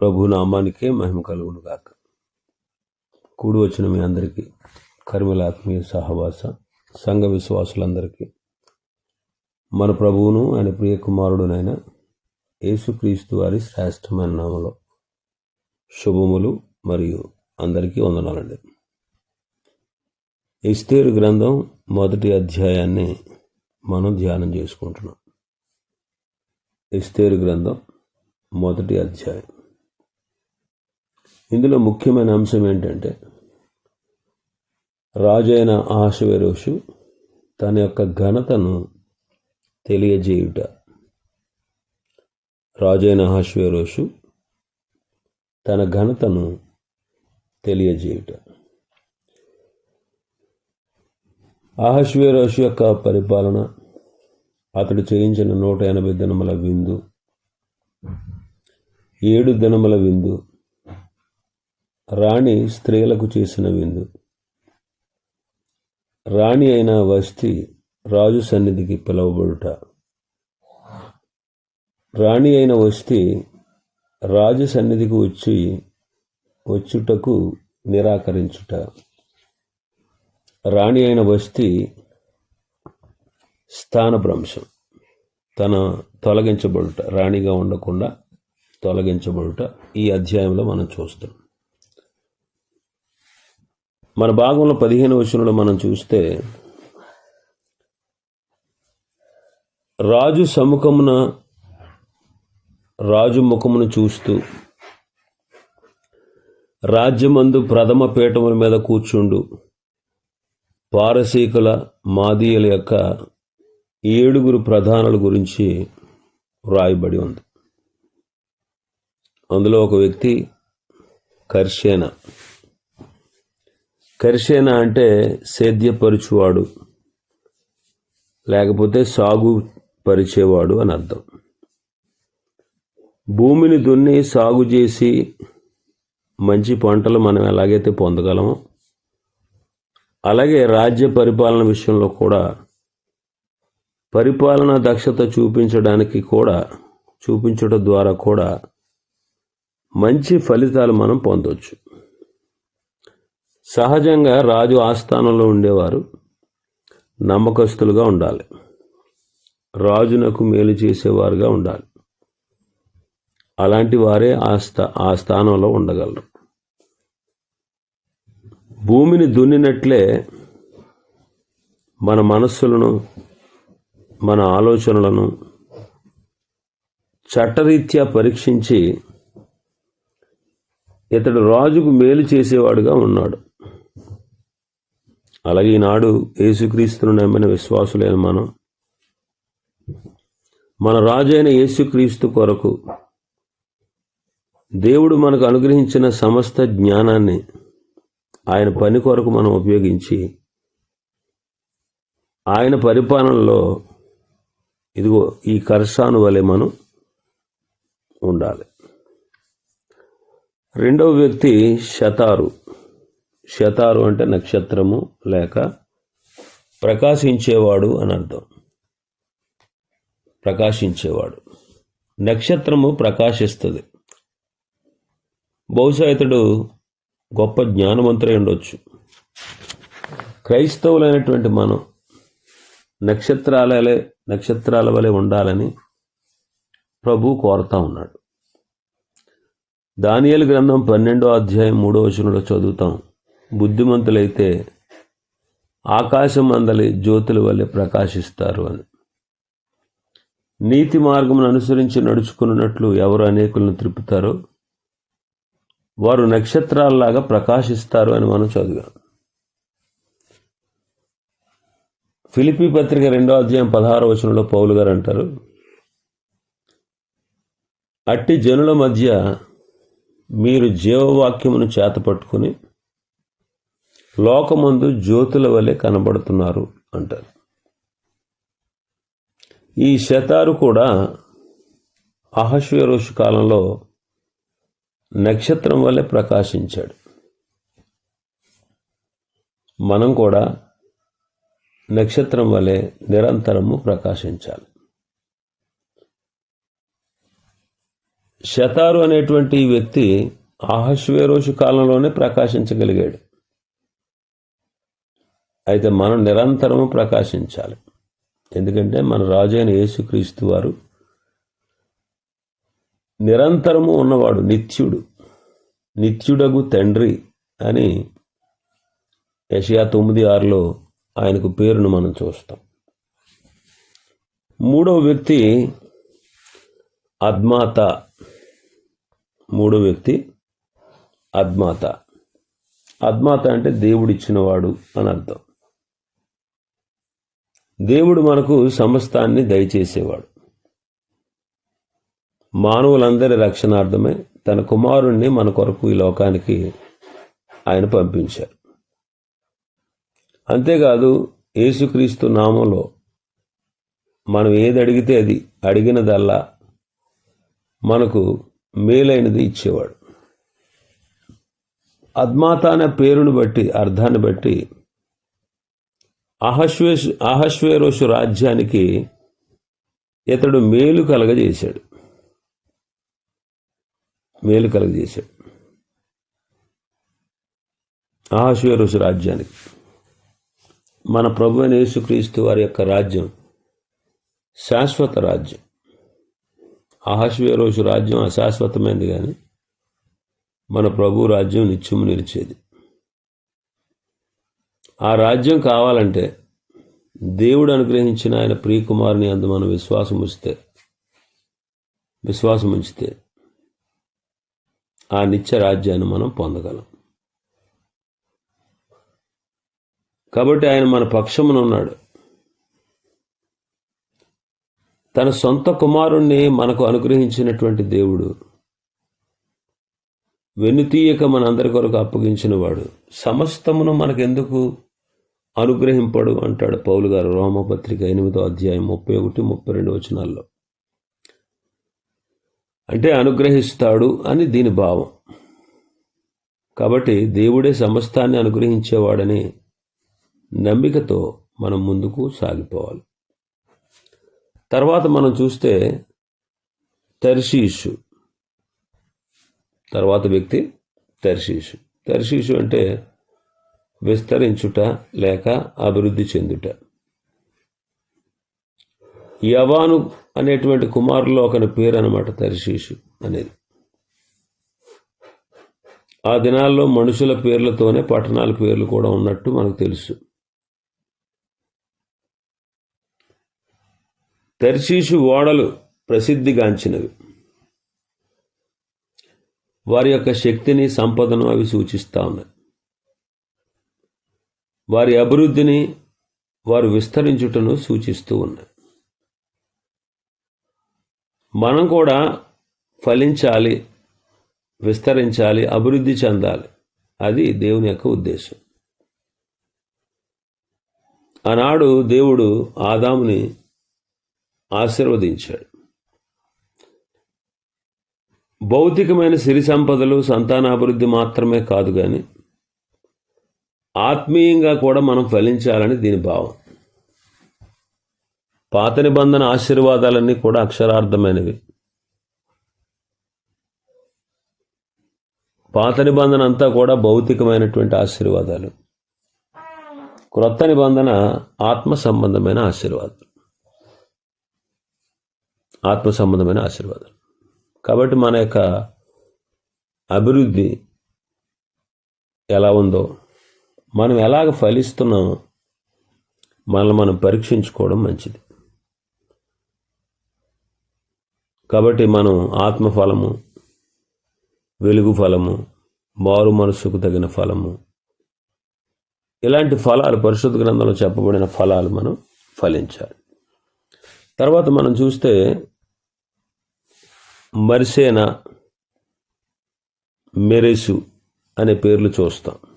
ప్రభు నామానికే మహిమ కలుగును గాక. కూడి వచ్చిన మీ అందరికీ కర్మల ఆత్మీయ సహవాస సంఘ విశ్వాసులందరికీ మన ప్రభువును ఆయన ప్రియ కుమారుడునైన యేసుక్రీస్తు వారి శ్రేష్టమైన నామలో శుభములు మరియు అందరికీ వందనాలండి. ఇస్తేరు గ్రంథం మొదటి అధ్యాయాన్ని మనం ధ్యానం చేసుకుంటున్నాం. ఇస్తేరు గ్రంథం మొదటి అధ్యాయం. ఇందులో ముఖ్యమైన అంశం ఏంటంటే రాజైన ఆశవరోషు తన యొక్క ఘనతను తెలియజేయుట. రాజైన ఆహశవేరోషు తన ఘనతను తెలియజేయుట. ఆహశ్వేరోషు యొక్క పరిపాలన అతడు చేయించిన నూట ఎనభై దినముల విందు ఏడు దినముల విందు రాణి స్త్రీలకు చేసిన విందు. రాణి అయిన వస్తి రాజు సన్నిధికి పిలువబడుట. రాణి అయిన వస్తి రాజు సన్నిధికి వచ్చి వచ్చుటకు నిరాకరించుట. రాణి అయిన వస్తి స్థానభ్రంశం తన తొలగించబడుట రాణిగా ఉండకుండా తొలగించబడుట ఈ అధ్యాయంలో మనం చూస్తాం మన భాగంలో పదిహేను వచనంలో మనం చూస్తే రాజు సముఖమున రాజు ముఖమును చూస్తూ రాజ్యమందు ప్రథమ పీఠముల మీద కూర్చుండు. పారసీకుల మాదీయుల యొక్క ఏడుగురు ప్రధానుల గురించి వ్రాయబడి ఉంది. అందులో ఒక వ్యక్తి కర్షేన. కరిసేన అంటే సేద్యపరుచువాడు లేకపోతే సాగు పరిచేవాడు అని అర్థం. భూమిని దున్ని సాగు చేసి మంచి పంటలు మనం ఎలాగైతే పొందగలమో అలాగే రాజ్య పరిపాలన విషయంలో కూడా పరిపాలన దక్షత చూపించడానికి కూడా చూపించడం ద్వారా కూడా మంచి ఫలితాలు మనం పొందవచ్చు సహజంగా రాజు ఆస్థానంలో ఉండేవారు. నమ్మకస్తులుగా ఉండాలి. రాజునకు మేలు చేసేవారుగా ఉండాలి. అలాంటి వారే ఆ స్థా ఆ స్థానంలో ఉండగలరు. భూమిని దున్నినట్లే మన మనస్సులను మన ఆలోచనలను చట్టరీత్యా పరీక్షించి ఇతడు రాజుకు మేలు చేసేవాడుగా ఉన్నాడు. అలాగే ఈనాడు యేసుక్రీస్తును నమ్మిన విశ్వాసులైన మనం. మన రాజైన యేసుక్రీస్తు కొరకు దేవుడు మనకు అనుగ్రహించిన సమస్త జ్ఞానాన్ని ఆయన పని కొరకు మనం ఉపయోగించి ఆయన పరిపాలనలో ఇదిగో ఈ కర్షాను వలె మనం ఉండాలి. రెండవ వ్యక్తి శతారు శతారు అంటే నక్షత్రము లేక ప్రకాశించేవాడు అని అర్థం. ప్రకాశించేవాడు. నక్షత్రము ప్రకాశిస్తుంది. బహుశా ఇతడు గొప్ప జ్ఞానవంతులై ఉండొచ్చు. క్రైస్తవులైనటువంటి మనం నక్షత్రాలలే నక్షత్రాల వలె ఉండాలని ప్రభు కోరుతా ఉన్నాడు. దానియలు గ్రంథం పన్నెండో అధ్యాయం మూడో వచనంలో చదువుతాం. బుద్ధిమంతులైతే ఆకాశం అందలి జ్యోతుల వల్లే ప్రకాశిస్తారు అని. నీతి మార్గమును అనుసరించి నడుచుకున్నట్లు ఎవరు అనేకులను త్రిప్పుతారో? వారు నక్షత్రాలలాగా ప్రకాశిస్తారు అని మనం చదివాం ఫిలిపి పత్రిక రెండో అధ్యాయం పదహారో వచనంలో పౌలు గారు అంటారు అట్టి జనుల మధ్య మీరు జీవవాక్యమును చేతపట్టుకుని లోకమందు జ్యోతుల వలె కనబడుతున్నారు అంటారు. ఈ శతారు కూడా అహశ్వరోషు కాలంలో నక్షత్రం వలె ప్రకాశించాడు. మనం కూడా నక్షత్రం వలె నిరంతరము ప్రకాశించాలి. శతారు అనేటువంటి ఈ వ్యక్తి ఆహశ్వేరోషు కాలంలోనే ప్రకాశించగలిగాడు. అయితే మనం నిరంతరము ప్రకాశించాలి. ఎందుకంటే మన రాజైన యేసుక్రీస్తు వారు నిరంతరము ఉన్నవాడు నిత్యుడు నిత్యుడగు తండ్రి అని యషయా తొమ్మిది ఆరులో ఆయనకు పేరును మనం చూస్తాం. మూడవ వ్యక్తి అద్మాత. మూడో వ్యక్తి అద్మాత. అద్మాత అంటే దేవుడిచ్చినవాడు అని అర్థం. దేవుడు మనకు సమస్తాన్ని దయచేసేవాడు. మానవులందరి రక్షణార్థమే తన కుమారుణ్ణి మన కొరకు ఈ లోకానికి ఆయన పంపించారు. అంతేకాదు యేసుక్రీస్తు నామంలో మనం ఏది అడిగితే అది అడిగినదల్లా మనకు మేలైనది ఇచ్చేవాడు. అద్మాత అనే పేరును బట్టి అర్థాన్ని బట్టి అహశ్వేష్ అహశ్వేరోషు రాజ్యానికి ఇతడు మేలు కలగజేశాడు. మేలు కలగజేశాడు. అహశ్వేరోషు రాజ్యానికి. మన ప్రభు యేసుక్రీస్తు వారి యొక్క రాజ్యం శాశ్వత రాజ్యం. అహశ్వేరోషు రాజ్యం అశాశ్వతమైనది కానీ మన ప్రభు రాజ్యం నిత్యము నిలిచేది. ఆ రాజ్యం కావాలంటే దేవుడు అనుగ్రహించిన ఆయన ప్రియకుమారుని అందు మనం విశ్వాసం ఉంచితే విశ్వాసం ఉంచితే ఆ నిత్య రాజ్యాన్ని మనం పొందగలం. కాబట్టి ఆయన మన పక్షమున ఉన్నాడు. తన సొంత కుమారుణ్ణి మనకు అనుగ్రహించినటువంటి దేవుడు వెనుతీయక మనందరి కొరకు అప్పగించిన వాడు సమస్తమును మనకెందుకు అనుగ్రహింపడు అంటాడు పౌలు గారు రోమపత్రిక ఎనిమిదో అధ్యాయం ముప్పై ఒకటి ముప్పై రెండు వచనాల్లో. అంటే అనుగ్రహిస్తాడు అని దీని భావం. కాబట్టి దేవుడే సమస్తాన్ని అనుగ్రహించేవాడని నమ్మికతో మనం ముందుకు సాగిపోవాలి. తర్వాత మనం చూస్తే తర్షీషు. తర్వాత వ్యక్తి తర్షీషు. తర్షీషు అంటే విస్తరించుట లేక అభివృద్ధి చెందుట. యవాను అనేటువంటి కుమారులో ఒకని పేరు అనమాట తరిశీషు అనేది. ఆ దినాల్లో మనుషుల పేర్లతోనే పట్టణాల పేర్లు కూడా ఉన్నట్టు మనకు తెలుసు. తరిశీషు ఓడలు ప్రసిద్ధిగాంచినవి. వారి యొక్క శక్తిని సంపదను అవి సూచిస్తూ ఉన్నాయి. వారి అభివృద్ధిని వారు విస్తరించుటను సూచిస్తూ ఉన్నాయి మనం కూడా ఫలించాలి విస్తరించాలి అభివృద్ధి చెందాలి. అది దేవుని యొక్క ఉద్దేశం. ఆనాడు దేవుడు ఆదాముని ఆశీర్వదించాడు. భౌతికమైన సిరి సంపదలు సంతానాభివృద్ధి మాత్రమే కాదు కానీ ఆత్మీయంగా కూడా మనం ఫలించాలని దీని భావం. పాత నిబంధన ఆశీర్వాదాలన్నీ కూడా అక్షరార్థమైనవి. పాత నిబంధన అంతా కూడా భౌతికమైనటువంటి ఆశీర్వాదాలు. క్రొత్త నిబంధన ఆత్మ సంబంధమైన ఆశీర్వాదం ఆత్మ సంబంధమైన ఆశీర్వాదాలు. కాబట్టి మన యొక్క అభివృద్ధి ఎలా ఉందో మనం ఎలాగ ఫలిస్తున్నామో మనల్ని మనం పరీక్షించుకోవడం మంచిది. కాబట్టి మనం ఆత్మ ఫలము వెలుగు ఫలము మారు మనసుకు తగిన ఫలము ఇలాంటి ఫలాలు పరిశుద్ధ గ్రంథంలో చెప్పబడిన ఫలాలు మనం ఫలించాలి. తర్వాత మనం చూస్తే మరిసేన మెరేసు అనే పేర్లు చూస్తాం.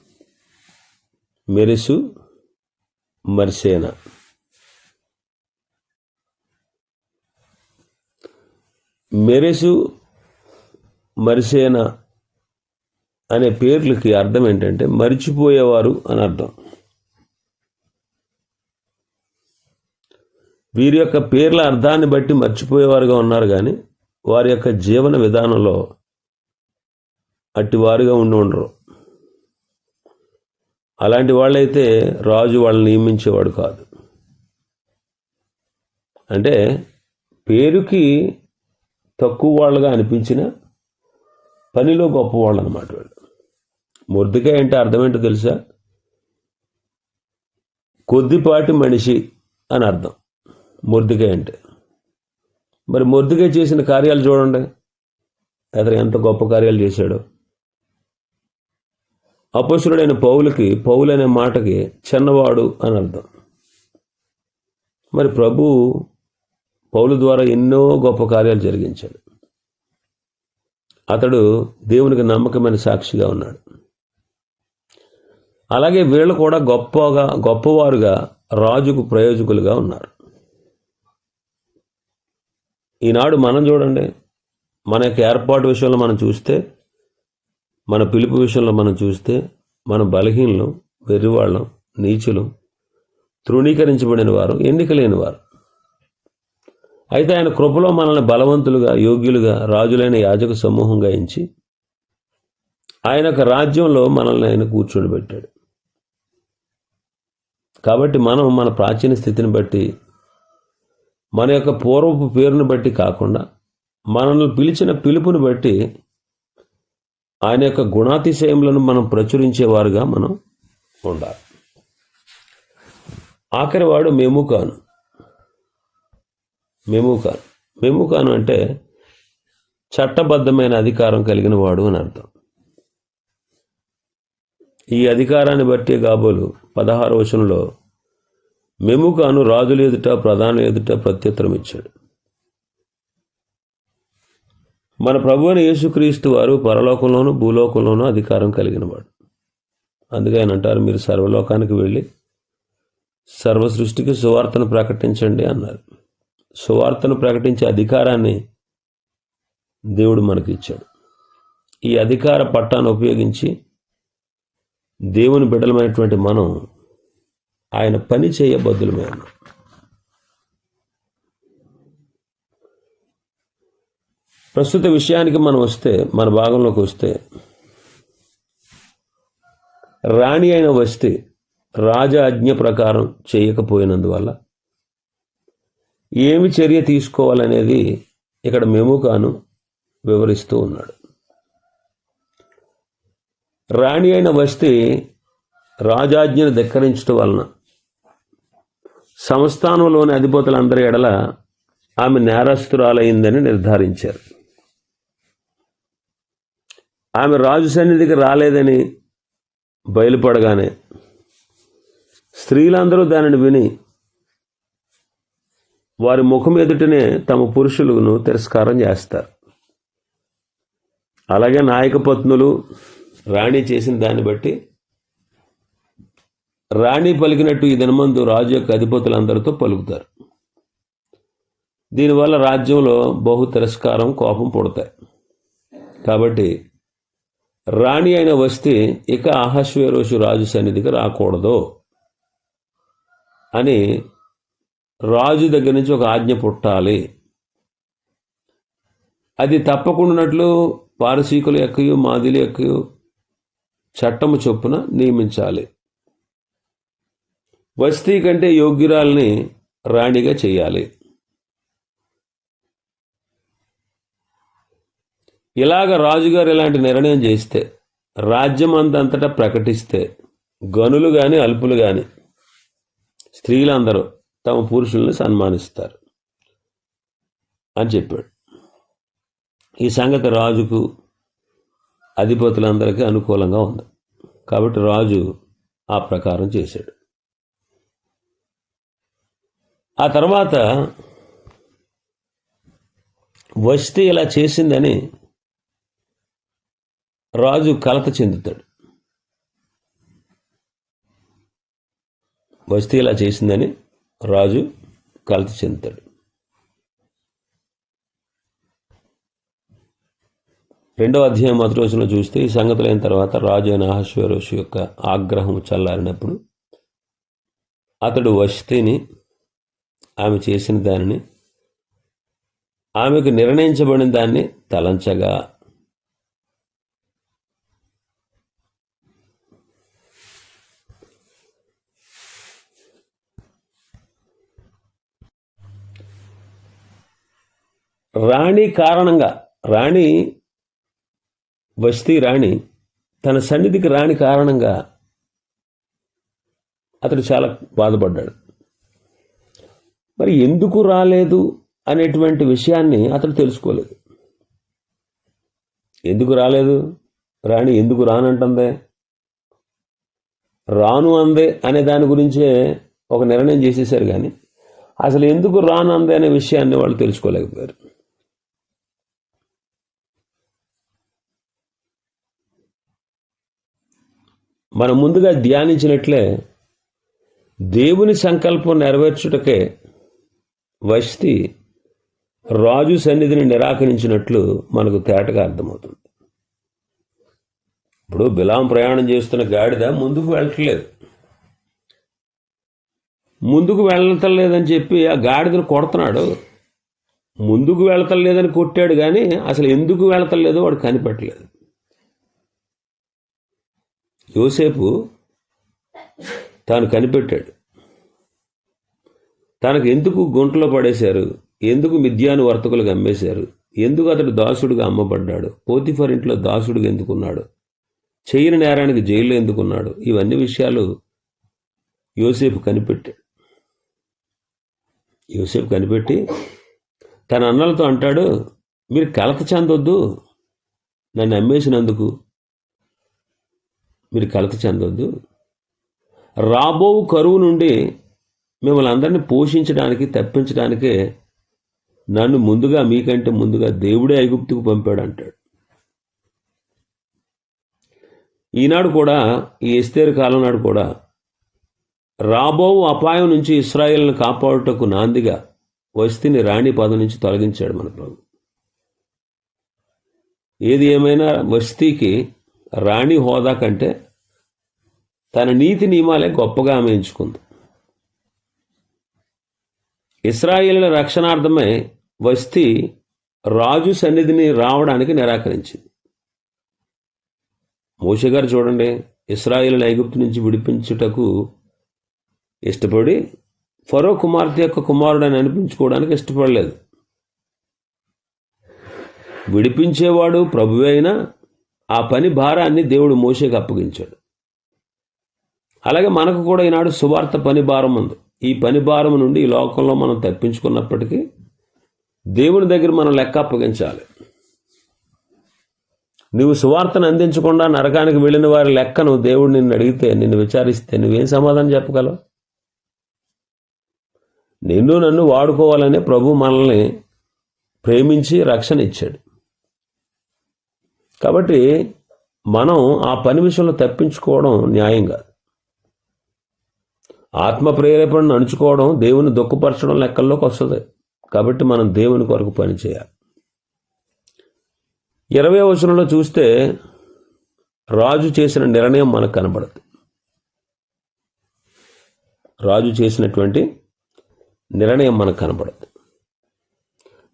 మెరుసు మర్సేన. మెరెసు మరిసేన అనే పేర్లకి అర్థం ఏంటంటే మరిచిపోయేవారు అని అర్థం. వీరి యొక్క పేర్ల అర్థాన్ని బట్టి మర్చిపోయేవారుగా ఉన్నారు కానీ వారి యొక్క జీవన విధానంలో అట్టివారుగా ఉండి ఉండరు. అలాంటి వాళ్ళైతే రాజు వాళ్ళని నియమించేవాడు కాదు. అంటే పేరుకి తక్కువ వాళ్ళగా అనిపించిన పనిలో గొప్పవాళ్ళు అనమాట వాళ్ళు. మురదికాయ అంటే అర్థమేంటో తెలుసా? కొద్దిపాటి మనిషి అని అర్థం మురదికాయ అంటే. మరి మురదికాయ చేసిన కార్యాలు చూడండి. అతను ఎంత గొప్ప కార్యాలు చేశాడో. అపసురుడైన పౌలకి పౌలు అనే మాటకి చిన్నవాడు అని అర్థం. మరి ప్రభు పౌలు ద్వారా ఎన్నో గొప్ప కార్యాలు జరిగించాడు. అతడు దేవునికి నమ్మకమైన సాక్షిగా ఉన్నాడు. అలాగే వీళ్ళు కూడా గొప్పగా గొప్పవారుగా రాజుకు ప్రయోజకులుగా ఉన్నారు. ఈనాడు మనం చూడండి మన యొక్క ఏర్పాటు విషయంలో మనం చూస్తే మన పిలుపు విషయంలో మనం చూస్తే మన బలహీనలు వెర్రివాళ్ళం నీచులు తృణీకరించబడిన వారు ఎన్నిక లేని వారు. అయితే ఆయన కృపలో మనల్ని బలవంతులుగా యోగ్యులుగా రాజులైన యాజక సమూహంగా ఎంచి ఆయన యొక్క రాజ్యంలో మనల్ని ఆయన కూర్చొని పెట్టాడు. కాబట్టి మనం మన ప్రాచీన స్థితిని బట్టి మన యొక్క పూర్వపు పేరును బట్టి కాకుండా మనల్ని పిలిచిన పిలుపుని బట్టి ఆయన యొక్క గుణాతిశయములను మనం ప్రచురించేవారుగా మనం ఉండాలి. ఆఖరి వాడు మేము కాను మేము కాను మేము కాను అంటే చట్టబద్ధమైన అధికారం కలిగిన వాడు అని అర్థం. ఈ అధికారాన్ని బట్టి కాబోలు పదహారు వచనంలో మెముకాను రాజుల ఎదుట ప్రధాన ఎదుట ప్రత్యుత్తరం ఇచ్చాడు మన ప్రభు అయిన యేసుక్రీస్తు వారు పరలోకంలోనూ భూలోకంలోనూ అధికారం కలిగిన వాడు. అందుకే ఆయన అంటారు మీరు సర్వలోకానికి వెళ్ళి సర్వ సృష్టికి సువార్తను ప్రకటించండి అన్నారు. సువార్తను ప్రకటించే అధికారాన్ని దేవుడు మనకి ఇచ్చాడు. ఈ అధికార పట్టాన్ని ఉపయోగించి దేవుని బిడ్డలమైనటువంటి మనం ఆయన పని చేయబద్దులమే ఉన్నాం ప్రస్తుత విషయానికి మనం వస్తే మన భాగంలోకి వస్తే రాణి అయిన వస్తే రాజాజ్ఞ ప్రకారం చేయకపోయినందువల్ల ఏమి చర్య తీసుకోవాలనేది ఇక్కడ మెముకాను వివరిస్తూ ఉన్నాడు. రాణి అయిన వస్తే రాజాజ్ఞను ధిక్కరించడం వలన సంస్థానంలోని అధిపతులందరి ఎడల ఆమె నేరస్తురాలైందని నిర్ధారించారు. ఆమె రాజు సన్నిధికి రాలేదని బయలుపడగానే స్త్రీలందరూ దానిని విని వారి ముఖం ఎదుటనే తమ పురుషులను తిరస్కారం చేస్తారు. అలాగే నాయక పత్నులు రాణి చేసిన దాన్ని బట్టి రాణి పలికినట్టు ఈ దినమందు రాజు యొక్క అధిపతులందరితో పలుకుతారు. దీనివల్ల రాజ్యంలో బహు తిరస్కారం కోపం పుడతాయి. కాబట్టి రాణి అయిన వస్తే ఇక ఆహస్వేరోషు రాజు సన్నిధికి రాకూడదు అని రాజు దగ్గర నుంచి ఒక ఆజ్ఞ పుట్టాలి. అది తప్పకుండానట్లు పారసీకుల ఎక్కయు మాదిలి ఎక్కయు చట్టము చొప్పున నియమించాలి. వస్తీ కంటే యోగ్యురాల్ని రాణిగా చేయాలి. ఇలాగ రాజుగారు ఇలాంటి నిర్ణయం చేస్తే రాజ్యం అంతంతటా ప్రకటిస్తే గనులు కానీ అల్పులు కానీ స్త్రీలందరూ తమ పురుషుల్ని సన్మానిస్తారు అని చెప్పాడు. ఈ సంగతి రాజుకు అధిపతులందరికీ అనుకూలంగా ఉంది. కాబట్టి రాజు ఆ ప్రకారం చేశాడు. ఆ తర్వాత వస్తే ఇలా చేసిందని రాజు కలత చెందుతాడు. వస్తే ఇలా చేసిందని రాజు కలత చెందుతాడు. రెండవ అధ్యాయం మొదటి రోజున చూస్తే ఈ సంగతులైన తర్వాత రాజు అయిన అహశ్వరోషు యొక్క ఆగ్రహం చల్లారినప్పుడు అతడు వస్తీని ఆమె చేసిన దానిని ఆమెకు నిర్ణయించబడిన దాన్ని తలంచగా రాణి కారణంగా రాణి వస్తీ రాణి తన సన్నిధికి రాణి కారణంగా అతడు చాలా బాధపడ్డాడు. మరి ఎందుకు రాలేదు అనేటువంటి విషయాన్ని అతడు తెలుసుకోలేదు. ఎందుకు రాలేదు? రాణి ఎందుకు రానంటుందే? రాను అందే అనే దాని గురించే ఒక నిర్ణయం చేసేసారు కానీ అసలు ఎందుకు రాను అందే అనే విషయాన్ని వాళ్ళు తెలుసుకోలేకపోయారు. మనం ముందుగా ధ్యానించినట్లే దేవుని సంకల్పం నెరవేర్చుటకే వస్తి రాజు సన్నిధిని నిరాకరించినట్లు మనకు తేటగా అర్థమవుతుంది. ఇప్పుడు బిలాం ప్రయాణం చేస్తున్న గాడిద ముందుకు వెళ్ళట్లేదు. ముందుకు వెళ్ళటం చెప్పి ఆ గాడిదను కొడుతున్నాడు. ముందుకు వెళతలేదని కొట్టాడు కానీ అసలు ఎందుకు వెళతలేదో వాడు కనిపెట్టలేదు. యోసేపు తాను కనిపెట్టాడు. తనకు ఎందుకు గుంటలో పడేశారు? ఎందుకు మిథ్యాను వర్తకులకు అమ్మేశారు? ఎందుకు అతడు దాసుడుగా అమ్మబడ్డాడు? పోతిఫర్ ఇంట్లో దాసుడుగా ఎందుకున్నాడు? చేయని నేరానికి జైల్లో ఎందుకున్నాడు? ఇవన్నీ విషయాలు యోసేపు కనిపెట్టాడు. యోసేపు కనిపెట్టి తన అన్నలతో అంటాడు మీరు కలత చెందొద్దు. నన్ను అమ్మేసినందుకు మీరు కలత చెందొద్దు. రాబో కరువు నుండి మిమ్మల్ని అందరినీ పోషించడానికి తప్పించడానికే నన్ను ముందుగా మీకంటే ముందుగా దేవుడే ఐగుప్తుకు పంపాడు అంటాడు ఈనాడు కూడా ఈ ఎస్తేరు కాలం నాడు కూడా రాబో అపాయం నుంచి ఇస్రాయిల్ని కాపాడుటకు నాందిగా వస్తిని రాణి పదం నుంచి తొలగించాడు మన ప్రభు. ఏది ఏమైనా వస్తీకి రాణి హోదా కంటే తన నీతి నియమాలే గొప్పగా ఆమె ఎంచుకుంది. ఇస్రాయిల్ రక్షణార్థమై వస్తీ రాజు సన్నిధిని రావడానికి నిరాకరించింది. మోషగారు చూడండి ఇస్రాయిల్ ఐగుప్తు నుంచి విడిపించుటకు ఇష్టపడి ఫరో కుమార్తె యొక్క కుమారుడని అనిపించుకోవడానికి ఇష్టపడలేదు. విడిపించేవాడు ప్రభువైనా ఆ పని భారాన్ని దేవుడు మోషేకి అప్పగించాడు. అలాగే మనకు కూడా ఈనాడు సువార్త పని భారం ఉంది. ఈ పని భారం నుండి ఈ లోకంలో మనం తప్పించుకున్నప్పటికీ దేవుని దగ్గర మనం లెక్క అప్పగించాలి. నువ్వు సువార్తను అందించకుండా నరకానికి వెళ్ళిన వారి లెక్కను దేవుడు నిన్ను అడిగితే నిన్ను విచారిస్తే నువ్వేం సమాధానం చెప్పగలవు? నిన్ను నన్ను వాడుకోవాలనే ప్రభు మనల్ని ప్రేమించి రక్షణ ఇచ్చాడు. కాబట్టి మనం ఆ పని విషయంలో తప్పించుకోవడం న్యాయం కాదు. ఆత్మ ప్రేరేపణ నడుచుకోవడం దేవుని దుఃఖపరచడం లెక్కల్లోకి వస్తుంది. కాబట్టి మనం దేవుని కొరకు పని చేయాలి. ఇరవై వచనంలో చూస్తే రాజు చేసిన నిర్ణయం మనకు కనబడదు. రాజు చేసినటువంటి నిర్ణయం మనకు కనబడదు.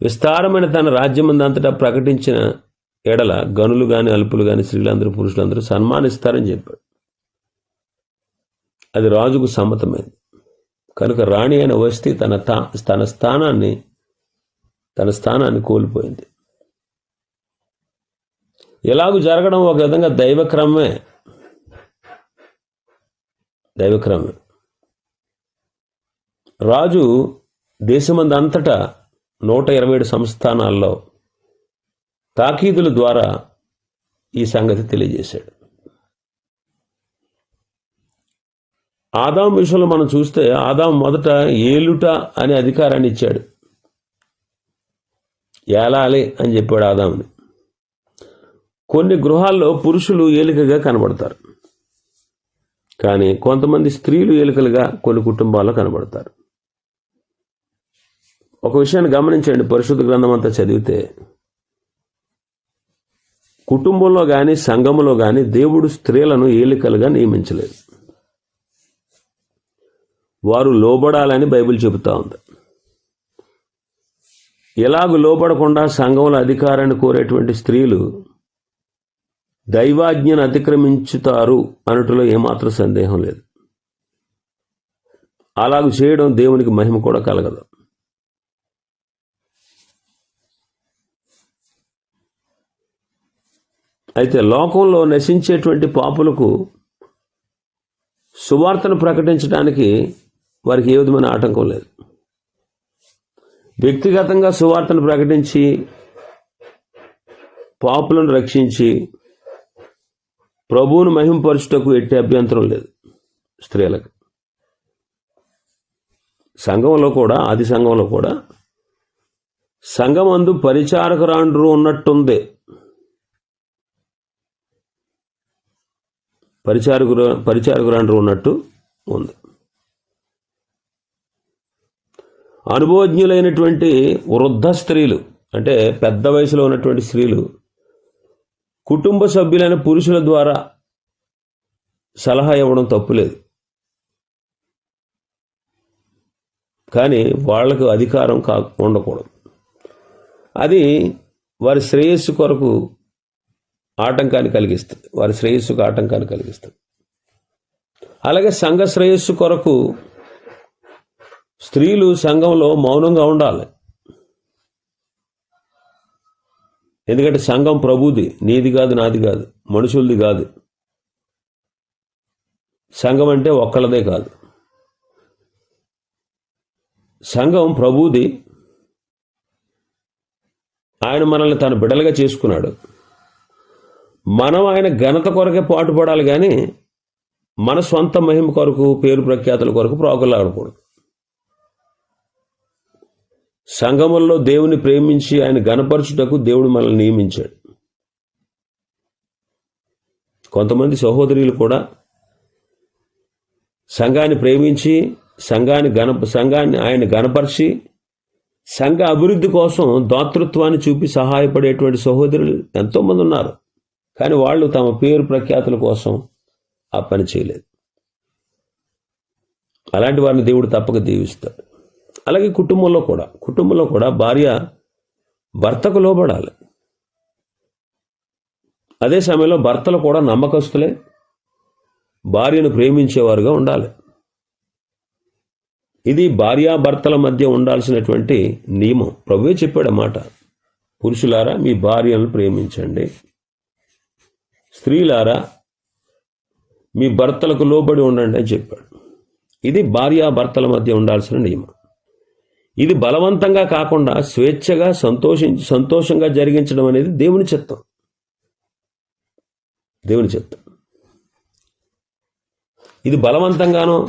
విస్తారమైన తన రాజ్యమందంతటా ప్రకటించిన ఎడల గనులు కానీ అల్పులు కానీ స్త్రీలందరూ పురుషులందరూ సన్మానిస్తారని చెప్పాడు. అది రాజుకు సమ్మతమైంది. కనుక రాణి అయిన వస్తే తన తా తన స్థానాన్ని తన స్థానాన్ని కోల్పోయింది. ఎలాగూ జరగడం ఒక విధంగా దైవక్రమే. దైవక్రమే. రాజు దేశమంది అంతటా నూట ఇరవై ఏడు సంస్థానాల్లో తాకీదుల ద్వారా ఈ సంగతి తెలియజేశాడు. ఆదాం విషయంలో మనం చూస్తే ఆదాం మొదట ఏలుట అనే అధికారాన్ని ఇచ్చాడు. ఏలాలి అని చెప్పాడు ఆదాముని. కొన్ని గృహాల్లో పురుషులు ఏలికగా కనబడతారు. కానీ కొంతమంది స్త్రీలు ఏలికలుగా కొన్ని కుటుంబాల్లో కనబడతారు. ఒక విషయాన్ని గమనించండి. పరిశుద్ధ గ్రంథం అంతా చదివితే కుటుంబంలో కానీ సంఘములో కానీ దేవుడు స్త్రీలను ఏలికలుగా నియమించలేదు. వారు లోబడాలని బైబిల్ చెబుతా ఉంది. ఎలాగు లోపడకుండా సంఘంలో అధికారాన్ని కోరేటువంటి స్త్రీలు దైవాజ్ఞను అతిక్రమించుతారు అనటులో ఏమాత్రం సందేహం లేదు. అలాగ చేయడం దేవునికి మహిమ కూడా కలగదు. అయితే లోకంలో నశించేటువంటి పాపులకు సువార్తను ప్రకటించడానికి వారికి ఏ విధమైన ఆటంకం లేదు. వ్యక్తిగతంగా సువార్తను ప్రకటించి పాపులను రక్షించి ప్రభువును మహింపరచుటకు ఎట్టి అభ్యంతరం లేదు స్త్రీలకు. సంఘంలో కూడా ఆది సంఘంలో కూడా సంఘమందు పరిచారకురాండ్రు ఉన్నట్టుంది. పరిచారకుర పరిచారకురాండ్రు ఉన్నట్టు ఉంది. అనుభవజ్ఞులైనటువంటి వృద్ధ స్త్రీలు అంటే పెద్ద వయసులో ఉన్నటువంటి స్త్రీలు కుటుంబ సభ్యులైన పురుషుల ద్వారా సలహా ఇవ్వడం తప్పులేదు. కానీ వాళ్ళకు అధికారం కా ఉండకూడదు. అది వారి శ్రేయస్సు కొరకు ఆటంకాన్ని కలిగిస్తుంది. వారి శ్రేయస్సుకు ఆటంకాన్ని కలిగిస్తుంది. అలాగే సంఘ శ్రేయస్సు కొరకు స్త్రీలు సంఘంలో మౌనంగా ఉండాలి. ఎందుకంటే సంఘం ప్రభుది. నీది కాదు నాది కాదు. మనుషులది కాదు. సంఘం అంటే ఒక్కళ్ళదే కాదు. సంఘం ప్రభుది. ఆయన మనల్ని తన బిడలుగా చేసుకున్నాడు. మనం ఆయన ఘనత కొరకే పాటుపడాలి కానీ మన సొంత మహిమ కొరకు పేరు ప్రఖ్యాతుల కొరకు ప్రాకులాడకూడదు. సంఘముల్లో దేవుని ప్రేమించి ఆయన గణపరచుటకు దేవుడు మనల్ని నియమించాడు. కొంతమంది సహోదరులు కూడా సంఘాన్ని ప్రేమించి సంఘాన్ని గణ సంఘాన్ని ఆయన గణపరిచి సంఘ అభివృద్ధి కోసం దాతృత్వాన్ని చూపి సహాయపడేటువంటి సహోదరులు ఎంతోమంది ఉన్నారు. కానీ వాళ్ళు తమ పేరు ప్రఖ్యాతుల కోసం ఆ పని చేయలేదు. అలాంటి వారిని దేవుడు తప్పక దీవిస్తాడు. అలాగే కుటుంబంలో కూడా కుటుంబంలో కూడా భార్య భర్తకు లోబడాలి. అదే సమయంలో భర్తలు కూడా నమ్మకస్తులే భార్యను ప్రేమించేవారుగా ఉండాలి. ఇది భార్యాభర్తల మధ్య ఉండాల్సినటువంటి నియమం. ప్రభువే చెప్పాడు అన్నమాట పురుషులారా మీ భార్యను ప్రేమించండి. స్త్రీలారా మీ భర్తలకు లోబడి ఉండండి అని చెప్పాడు. ఇది భార్యాభర్తల మధ్య ఉండాల్సిన నియమం. ఇది బలవంతంగా కాకుండా స్వేచ్ఛగా సంతోషించి సంతోషంగా జరిగించడం అనేది దేవుని చిత్తం. దేవుని చిత్తం. ఇది బలవంతంగానో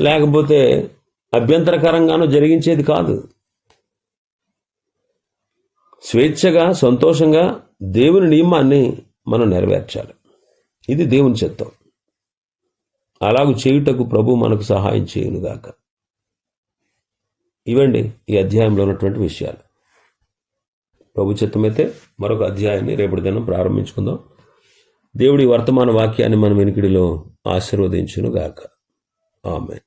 లేకపోతే అభ్యంతరకరంగానో జరిగించేది కాదు. స్వేచ్ఛగా సంతోషంగా దేవుని నియమాన్ని మనం నెరవేర్చాలి. ఇది దేవుని చిత్తం. అలాగూ చేయుటకు ప్రభు మనకు సహాయం చేయునుగాక ఇవండి ఈ అధ్యాయంలో ఉన్నటువంటి విషయాలు. ప్రభు చిత్తమైతే మరొక అధ్యాయాన్ని రేపటి దినం ప్రారంభించుకుందాం. దేవుడి వర్తమాన వాక్యాన్ని మన వెనుకడిలో ఆశీర్వదించును గాక. ఆమె